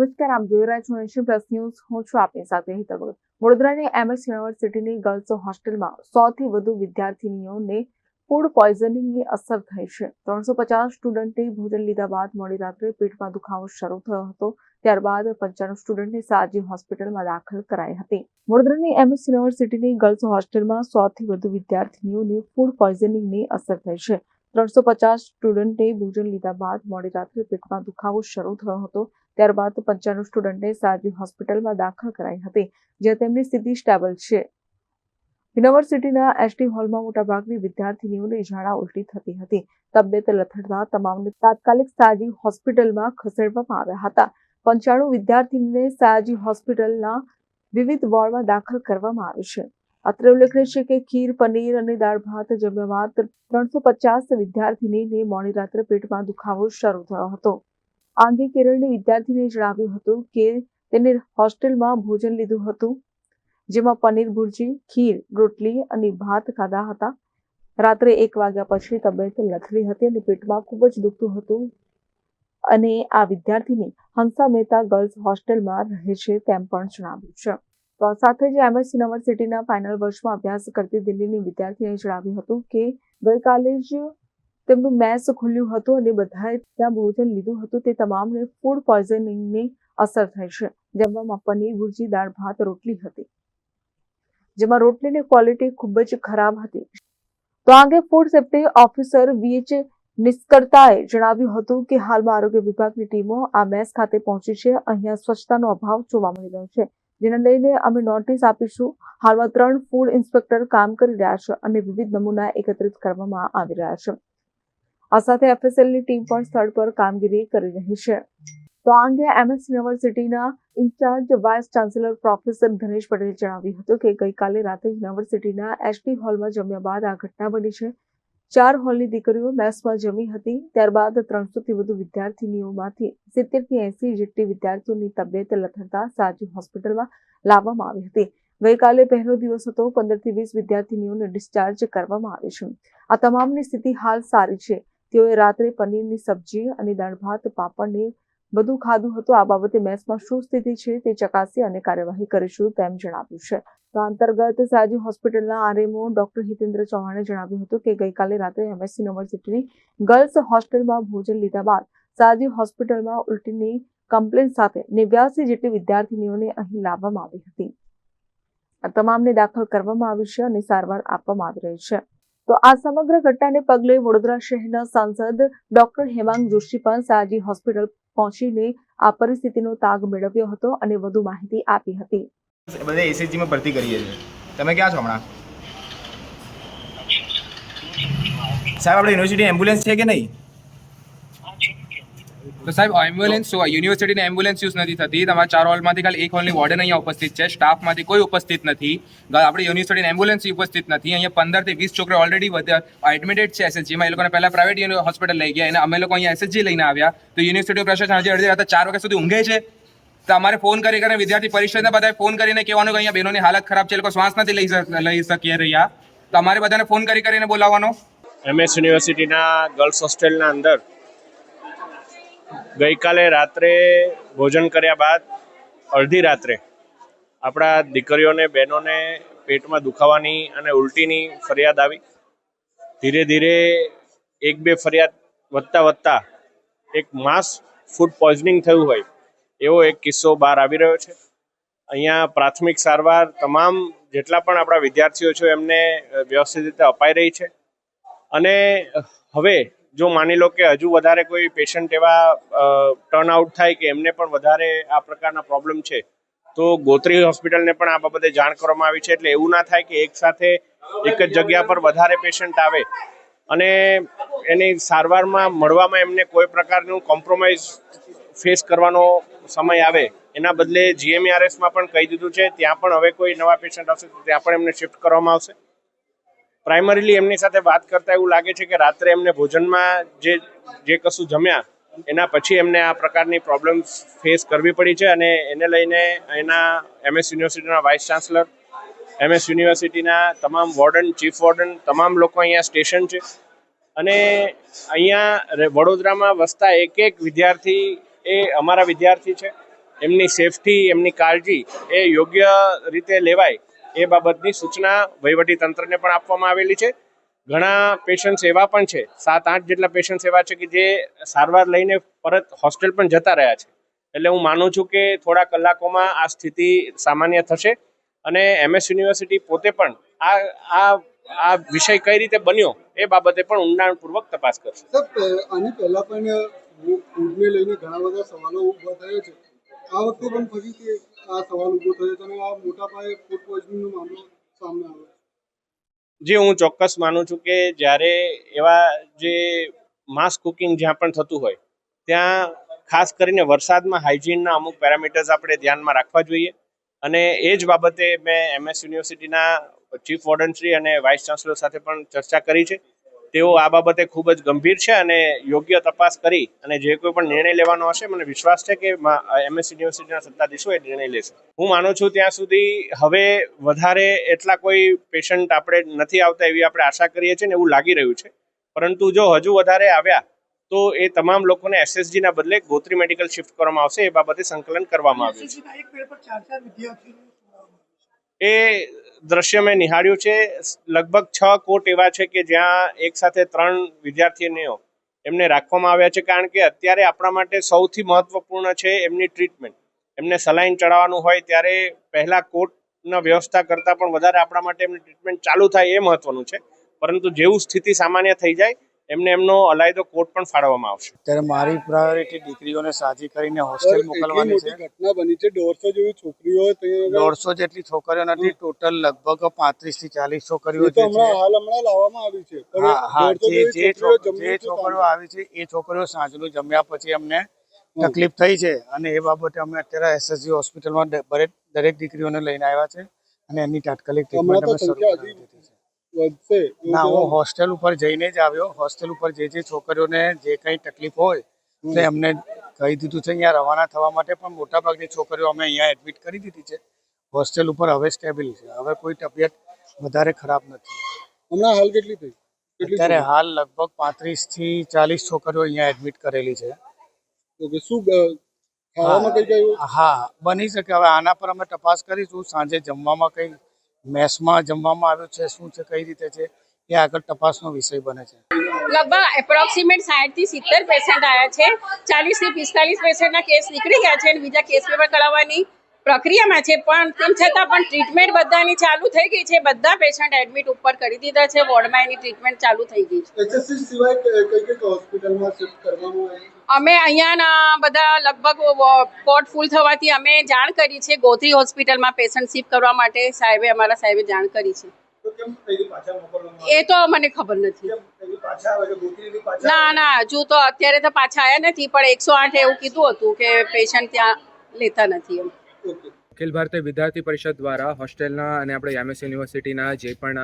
નમસ્કાર, આપ જોઈ રહ્યા છો નેશન પ્લસ ન્યૂઝ. હું છું આપની સાથે હિતલ ભગત. વડોદરાની એમએસ યુનિવર્સિટીની ગર્લ્સ હોસ્ટેલમાં સૌથી વધુ વિદ્યાર્થીનીઓને ફૂડ પોઈઝનિંગની અસર થઈ છે. ત્રણસો પચાસ સ્ટુડન્ટે ભોજન લીધા બાદ મોડી રાત્રે પેટમાં દુખાવો શરૂ થયો હતો. ત્યારબાદ પંચાણું સ્ટુડન્ટને સાજી હોસ્પિટલમાં દાખલ કરાઈ હતી. વડોદરાની એમએસ યુનિવર્સિટીની ગર્લ્સ હોસ્ટેલમાં સોથી વધુ વિદ્યાર્થીનીઓને ફૂડ પોઈઝનિંગની અસર થઈ છે. ત્રણસો પચાસ સ્ટુડન્ટને ભોજન લીધા બાદ મોડી રાત્રે પેટમાં દુખાવો શરૂ થયો હતો. ત્યારબાદ પંચાણું સ્ટુડન્ટને સાજી હોસ્પિટલમાં દાખલ કરાઈ હતી, જ્યાં તેમની સ્થિતિ સ્ટેબલ છે. યુનિવર્સિટીના એસટી હોલમાં મોટાભાગની વિદ્યાર્થીનીઓને ઝાડા ઉલટી થતી હતી. તબિયત લથડતા તમામને તાત્કાલિક સાજી હોસ્પિટલમાં ખસેડવામાં આવ્યા હતા. પંચાણું વિદ્યાર્થીનીને સાજી હોસ્પિટલના વિવિધ વોર્ડમાં દાખલ કરવામાં આવી છે. અત્રે ઉલ્લેખનીય છે કે ખીર, પનીર અને દાળ ભાત જમ્યા બાદ ત્રણસો પચાસ વિદ્યાર્થીનીને મોડી રાત્રે પેટમાં દુખાવો શરૂ થયો હતો. આ અંગે કેરળની વિદ્યાર્થીને જણાવ્યું હતું કે તેને હોસ્ટેલમાં ભોજન લીધું હતું, જેમાં પનીર ભુરજી, ખીર, રોટલી અને ભાત ખાધા હતા. રાત્રે એક વાગ્યા પછી તબિયત લથડી હતી અને પેટમાં ખૂબ જ દુખતું હતું. અને આ વિદ્યાર્થીની હંસા મહેતા ગર્લ્સ હોસ્ટેલમાં રહે છે તેમ પણ જણાવ્યું છે. સાથે જ એમએસ યુનિવર્સિટીના ફાઇનલ વર્ષમાં અભ્યાસ કરતી દિલ્હીની વિદ્યાર્થીએ જણાવ્યું હતું કે, ગઈકાલે જ તેમનું મેસ ખુલ્યું હતું અને બધાએ ત્યાં ભોજન લીધું હતું. તે તમામને ફૂડ પોઈઝનિંગની અસર થઈ છે. જમવામાં પનીર ભુરજી, દાળ, ભાત, રોટલી હતી. જેમાં રોટલીની ક્વોલિટી ખૂબ જ ખરાબ હતી. તો આ અંગે food safety officer V H નિષ્કર્તાએ જણાવ્યું હતું કે, હાલમાં આરોગ્ય વિભાગની ટીમો આ મેસ ખાતે પહોંચી છે. અહીંયા સ્વચ્છતાનો અભાવ જોવા મળી રહ્યો છે. જેને લઈને અમે નોટિસ આપીશું. હાલમાં ત્રણ ફૂડ ઇન્સ્પેક્ટર કામ કરી રહ્યા છે અને વિવિધ નમૂના એકત્રિત કરવામાં આવી રહ્યા છે. આ સાથે એફએસએલની ટીમ પણ સ્થળ પર કામગીરી કરી રહી છે. તો આ અંગે એમએસ યુનિવર્સિટીના incharge vice chancellor professor Dhanesh પટેલે જણાવ્યું હતું કે ગઈકાલે રાતે યુનિવર્સિટીના એસટી હોલમાં જમ્યા બાદ આ ઘટના બની છે. ચાર હોલની દીકરીઓ મેસમાં જમી હતી. ત્યારબાદ ત્રણસોથી વધુ વિદ્યાર્થીનીઓમાંથી સિત્તેરથી એસી જેટલી વિદ્યાર્થીઓની તબિયત લથડતા સાજી હોસ્પિટલમાં લાવવામાં આવી હતી. ગઈકાલે પહેલો દિવસ હતો. પંદરથી વીસ વિદ્યાર્થીનીઓને ડિસ્ચાર્જ કરવામાં આવી છે. આ તમામની સ્થિતિ હાલ સારી છે. તેઓએ રાત્રે પનીરની સબ્જી અને દાળ ભાત પાપડને બધું ખાધું હતું. આ બાબતે મેસમાં શું સ્થિતિ છે તે ચકાસી અને કાર્યવાહી કરીશું તેમ જણાવ્યું છે. તો અંતર્ગત સાજી હોસ્પિટલના આરએમઓ ડોક્ટર હિતેન્દ્ર ચૌહાણે જણાવ્યું હતું કે ગઈકાલે રાત્રે એમએસસી યુનિવર્સિટીની ગર્લ્સ હોસ્ટેલમાં ભોજન લીધા બાદ સાજી હોસ્પિટલમાં ઉલટીની કમ્પ્લેન સાથે નેવ્યાસી જેટલી વિદ્યાર્થીનીઓને અહીં લાવવામાં આવી હતી. આ તમામને દાખલ કરવામાં આવી છે અને સારવાર આપવામાં આવી રહી છે. તો આ સમગ્ર ઘટનાને પગલે વડોદરા શહેરના સાંસદ ડોક્ટર હેમાંગ જોશી પણ સાજી હોસ્પિટલ પહોંચીને આ પરિસ્થિતિનો તાગ મેળવ્યો હતો અને વધુ માહિતી આપી હતી. બધે એસએચજીમાં ભરતી કરીએ છીએ. તમે ક્યાં છો હમણાં? સાહેબ, આપણે યુનિવર્સિટી એમ્બ્યુલન્સ છે કે નહીં? તો સાહેબ એમ્બ્યુલન્સ યુનિવર્સિટીની એમ્બ્યુલન્સ યુઝ નથી થતી. તમારા ચાર હોલમાંથી કાલે એક હોલની વોર્ડન અહીંયા ઉપસ્થિત છે. સ્ટાફમાંથી કોઈ ઉપસ્થિત નથી. આપણે યુનિવર્સિટીની એમ્બ્યુલન્સ ઉપસ્થિત નથી. અહીંયા પંદરથી વીસ છોકરા ઓલરેડી એડમિટેડ છે એસએચજીમાં એ લોકોને પહેલાં પ્રાઇવેટ હોસ્પિટલ લઈ ગયા. અને અમે લોકો અહીંયા એસએચજી લઈને આવ્યા. તો યુનિવર્સિટી પ્રશાસન હજી અડધી રાતે ચાર વાગ્યા સુધી ઊંઘે છે. તો અમારે ફોન કરી કરીને વિદ્યાર્થી પરિષદને બધાએ ફોન કરીને કહેવાનું કે અહીંયા બહેનોની હાલત ખરાબ છે. એ લોકો શ્વાસ નથી લઈ લઈ શકીએ રહ્યા. તો અમારે બધાને ફોન કરી કરીને બોલાવવાનો. એમએસ યુનિવર્સિટીના ગર્લ્સ હોસ્ટેલના અંદર ગઈકાલે રાત્રે ભોજન કર્યા બાદ અડધી રાત્રે આપણા દીકરીઓને, બહેનોને પેટમાં દુખાવાની અને ઉલટીની ફરિયાદ આવી. ધીરે ધીરે એક બે ફરિયાદ વધતા વધતા એક માસ ફૂડ પોઈઝનિંગ થયું હોય એવો એક કિસ્સો બહાર આવી રહ્યો છે. અહીંયા પ્રાથમિક સારવાર તમામ જેટલા પણ આપણા વિદ્યાર્થીઓ છે એમને વ્યવસ્થિત રીતે અપાઈ રહી છે. અને હવે જો માની લો કે હજુ વધારે કોઈ પેશન્ટ એવા ટર્નઆઉટ થાય કે એમને પણ વધારે આ પ્રકારના પ્રોબ્લેમ છે, તો ગોત્રી હોસ્પિટલને પણ આ બાબતે જાણ કરવામાં આવી છે. એટલે એવું ના થાય કે એક સાથે એક જ જગ્યા પર વધારે પેશન્ટ આવે. અને એની સારવારમાં મળવામાં એમને કોઈ પ્રકારનું કોમ્પ્રોમાઇઝ ફેસ કરવાનો સમય આવે. એના બદલે જીએમઆરએસમાં પણ કહી દીધું છે, ત્યાં પણ હવે કોઈ નવા પેશન્ટ આવશે, તો ત્યાં પણ એમને શિફ્ટ કરવામાં આવશે. પ્રાઇમરીલી એમની સાથે વાત કરતા એવું લાગે છે કે રાત્રે એમને ભોજનમાં જે જે કશું જમ્યા, એના પછી એમને આ પ્રકારની પ્રોબ્લેમ ફેસ કરવી પડી છે અને એને લઈને એના એમએસ યુનિવર્સિટીના વાઇસ ચાન્સલર એમએસ યુનિવર્સિટીના તમામ વોર્ડન ચીફ વોર્ડન તમામ લોકો અહીંયા સ્ટેશન છે. અને અહીંયા વડોદરામાં વસતા એક એક વિદ્યાર્થી એ અમારા વિદ્યાર્થી છે. એમની સેફટી એમની કાળજી એ યોગ્ય રીતે લેવાય. એ બાબતની સૂચના વહીવટી તંત્રને પણ આપવામાં આવેલી છે. ઘણા પેશન્ટ્સ એવા પણ છે, સાત આઠ જેટલા પેશન્ટ્સ એવા છે કે જે સારવાર લઈને પરત હોસ્ટેલ પણ જતા રહ્યા છે. એટલે હું માનું છું કે થોડા કલાકોમાં આ સ્થિતિ સામાન્ય થશે અને એમએસ યુનિવર્સિટી પોતે પણ આ આ આ વિષય કઈ રીતે બન્યો એ બાબતે પણ ઊંડાણપૂર્વક તપાસ કરશે. આની પહેલા પણ લઈને ઘણા બધા સવાલો ઊભા થયા છે. આ વખતે પણ ફરીથી આ સવાલ ઊભો થયો છે અને આ મોટા પાયે ફૂડ પોઈઝનિંગનો મામલો સામે આવ્યો જે, હું ચોક્કસ માનું છું કે જ્યારે એવા જે માસ કુકિંગ જ્યાં પણ થતું હોય, ત્યાં ખાસ કરીને વરસાદમાં હાઇજીનના અમુક પેરામીટર્સ આપણે ધ્યાનમાં રાખવા જોઈએ. અને એ જ બાબતે મેં એમએસ યુનિવર્સિટીના ચીફ વોર્ડનશ્રી અને વાઇસ ચાન્સલર સાથે પણ ચર્ચા કરી છે. તેઓ આ બાબતે ખૂબ જ ગંભીર છે અને યોગ્ય તપાસ કરી અને જે કોઈ પણ નિર્ણય લેવાનો હશે મને વિશ્વાસ છે કે એમએસ યુનિવર્સિટીના સત્તાધીશો એ નિર્ણય લેશે. હું માનું છું ત્યાં સુધી હવે વધારે એટલા કોઈ પેશન્ટ આપણે નથી આવતા એવી આપણે આશા કરીએ છીએ ને એવું લાગી રહ્યું છે. પરંતુ જો હજુ વધારે આવ્યા તો એ તમામ લોકોને એસએસજીના બદલે ગોત્રી મેડિકલ શિફ્ટ કરવામાં આવશે એ બાબતે સંકલન કરવામાં આવ્યું છે. એ દ્રશ્ય મેં નિહાળ્યું છે. લગભગ છ કોટ એવા છે કે જ્યાં એક સાથે ત્રણ વિદ્યાર્થીનીઓ એમને રાખવામાં આવ્યા છે. કારણ કે અત્યારે આપણા માટે સૌથી મહત્વપૂર્ણ છે એમની ટ્રીટમેન્ટ. એમને સલાઈન ચડાવવાનું હોય ત્યારે પહેલા કોર્ટના વ્યવસ્થા કરતાં પણ વધારે આપણા માટે એમની ટ્રીટમેન્ટ ચાલુ થાય એ મહત્વનું છે. પરંતુ જેવું સ્થિતિ સામાન્ય થઈ જાય એમને એમનો અલાયદો કોટ પણ ફાળવવામાં આવશે. ત્યારે મારી પ્રાયોરિટી દીકરીઓને સાજી કરીને હોસ્ટેલ મોકલવાની છે. ઘટના બની છે. દોઢસો જેવી છોકરીઓ દોઢસો જેટલી છોકરીઓ નથી ટોટલ લગભગ પાંત્રીસથી ચાલીસ છોકરીઓ જે છે હમણાં હાલ હમણાં લાવવામાં આવી છે. હા હા જે જે છોકરીઓ આવી છે એ છોકરીઓ સાંજનું જમ્યા પછી અમને તકલીફ થઈ છે. અને એ બાબતે અમે અત્યારે એસએસજી હોસ્પિટલમાં દરેક દરેક દીકરીઓને લઈને આવ્યા છે અને એની તાત્કાલિક ટ્રીટમેન્ટ અમે શરૂ કરી દીધી છે. વધશે ના હું હોસ્ટેલ ઉપર જઈને જ આવ્યો. હોસ્ટેલ ઉપર જે જે છોકરીઓને જે કંઈ તકલીફ હોય તો એમને કહી દીધું છે અહીંયા રવાના થવા માટે પણ મોટાભાગની છોકરીઓ અમે અહીંયા એડમિટ કરી દીધી છે. હોસ્ટેલ ઉપર હવે સ્ટેબલ છે. હવે કોઈ તબિયત વધારે ખરાબ નથી. હમણાં હાલ કેટલી થઈ? અત્યારે હાલ લગભગ પાંત્રીસથી ચાલીસ છોકરીઓ અહીંયા એડમિટ કરેલી છે. ઓકે શું ખાવામાં કઈ કઈ હા બની શકે. હવે આના પર અમે તપાસ કરીશું. સાંજે જમવામાં કઈ મેસમાં જમવામાં આવ્યું છે શું છે કઈ રીતે છે એ આગળ તપાસનો વિષય બને છે. લગભગ એપ્રોક્સિમેટ સાઠથી સિત્તેર પેશન્ટ આવ્યા છે ચાલીસથી પિસ્તાલીસ પેશન્ટના કેસ નીકળી ગયા છે અને બીજા કેસ પેપર કરાવવાની પ્રક્રિયામાં છે પણ તેમ છતાં પણ ટ્રીટમેન્ટ બધાની ચાલુ થઈ ગઈ છે બધા પેશન્ટ એડમિટ ઉપર કરી દીધા છે વોર્ડમાં એની ટ્રીટમેન્ટ ચાલુ થઈ ગઈ છે. એચએસસી સિવાય કઈ કઈ કઈ હોસ્પિટલમાં શિફ્ટ કરવામાં આવી અમે અહીંયાના બધા લગભગ પોટ ફૂલ થવાથી અમે જાણ કરી છે ગોત્રી હોસ્પિટલમાં પેશન્ટ શિફ્ટ કરવા માટે સાહેબે અમારા સાહેબે જાણ કરી છે. એ તો મને ખબર નથી. ના ના હજુ તો અત્યારે તો પાછા આવ્યા નથી પણ એકસો આઠ એવું કીધું હતું કે પેશન્ટ ત્યાં લેતા નથી એમ. અખિલ ભારતીય વિદ્યાર્થી પરિષદ દ્વારા હોસ્ટેલના અને આપણે એમએસ યુનિવર્સિટીના જે પણ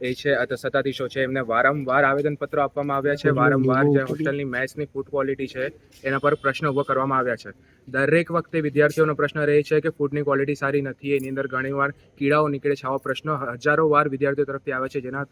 એ છે સત્તાધીશો છે, એમને વારંવાર આવેદનપત્રો આપવામાં આવ્યા છે, વારંવાર જે હોસ્ટેલની મેચની ફૂડ ક્વોલિટી છે, એના પર પ્રશ્ન ઊભો કરવામાં આવ્યા છે. દરેક વખતે વિદ્યાર્થીઓનો પ્રશ્ન રહે છે કે ફૂડની ક્વોલિટી સારી નથી, એની અંદર ઘણીવાર કીડાઓ નીકળે છે, આવા પ્રશ્નો હજારો વાર વિદ્યાર્થીઓ તરફથી આવે છે, જેના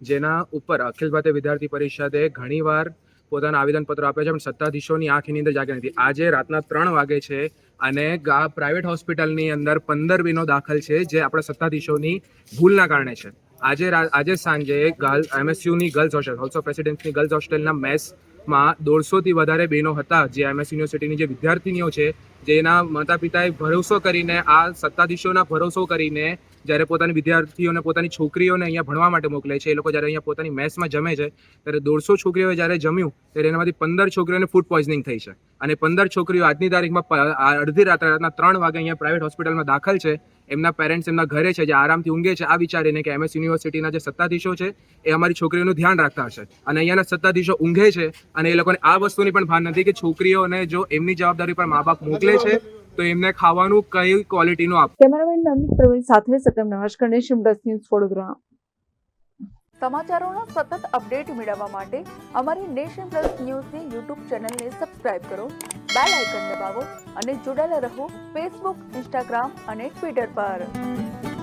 જેના ઉપર અખિલ ભારતીય વિદ્યાર્થી પરિષદે ઘણીવાર પોતાના આવેદનપત્ર આપ્યા છે, પણ સત્તાધીશોની આંખની અંદર જાગે નથી. આજે રાતના ત્રણ વાગે છે અને ગા- પ્રાઇવેટ હોસ્પિટલની અંદર પંદર બીનો દાખલ છે, જે આપણા સત્તાધીશોની ભૂલના કારણે છે. આજે આજે સાંજે ગર્લ, એમએસયુની ગર્લ્સ હોસ્ટેલ ઓલ્સો ઓફ પ્રેસિડેન્ટની ગર્લ્સ હોસ્ટેલના મેસમાં દોઢસોથી વધારે બહેનો હતા, જે એમએસ યુનિવર્સિટીની જે વિદ્યાર્થીનીઓ છે, જેના માતા પિતાએ ભરોસો કરીને, આ સત્તાધીશોના ભરોસો કરીને જ્યારે પોતાની વિદ્યાર્થીઓને, પોતાની છોકરીઓને અહીંયા ભણવા માટે મોકલે છે, એ લોકો જ્યારે અહીંયા પોતાની મેસમાં જમે છે, ત્યારે દોઢસો છોકરીઓએ જ્યારે જમ્યું, ત્યારે એનામાંથી પંદર છોકરીઓને ફૂડ પોઈઝનિંગ થઈ છે. અને પંદર છોકરીઓ આજની તારીખમાં અડધી રાત્રે, રાતના ત્રણ વાગે અહીંયા પ્રાઇવેટ હોસ્પિટલમાં દાખલ છે. એમના પેરેન્ટ્સ એમના ઘરે છે, જે આરામથી ઊંઘે છે, આ વિચારીને કે એમએસ યુનિવર્સિટીના જે સત્તાધીશો છે, એ અમારી છોકરીઓનું ધ્યાન રાખતા હશે. અને અહીંયાના સત્તાધીશો ઊંઘે છે, અને એ લોકોને આ વસ્તુની પણ ભાન નથી કે છોકરીઓને જો એમની જવાબદારી પર મા બાપ મોકલે છે તો એમને ખાવાનું કઈ ક્વોલિટીનું આપ? કેમેરામેન નવનીત પ્રવીણ સાથે સત્યમ નમસ્કાર નેશન પ્લસ ન્યૂઝ વડોદરા. સમાચારોના સતત અપડેટ મેળવવા માટે અમારી નેશન પ્લસ ન્યૂઝની યુટ્યુબ ચેનલને સબસ્ક્રાઇબ કરો બેલ આઇકન દબાવો અને જોડાયેલા રહો ફેસબુક ઇન્સ્ટાગ્રામ અને ટ્વિટર પર.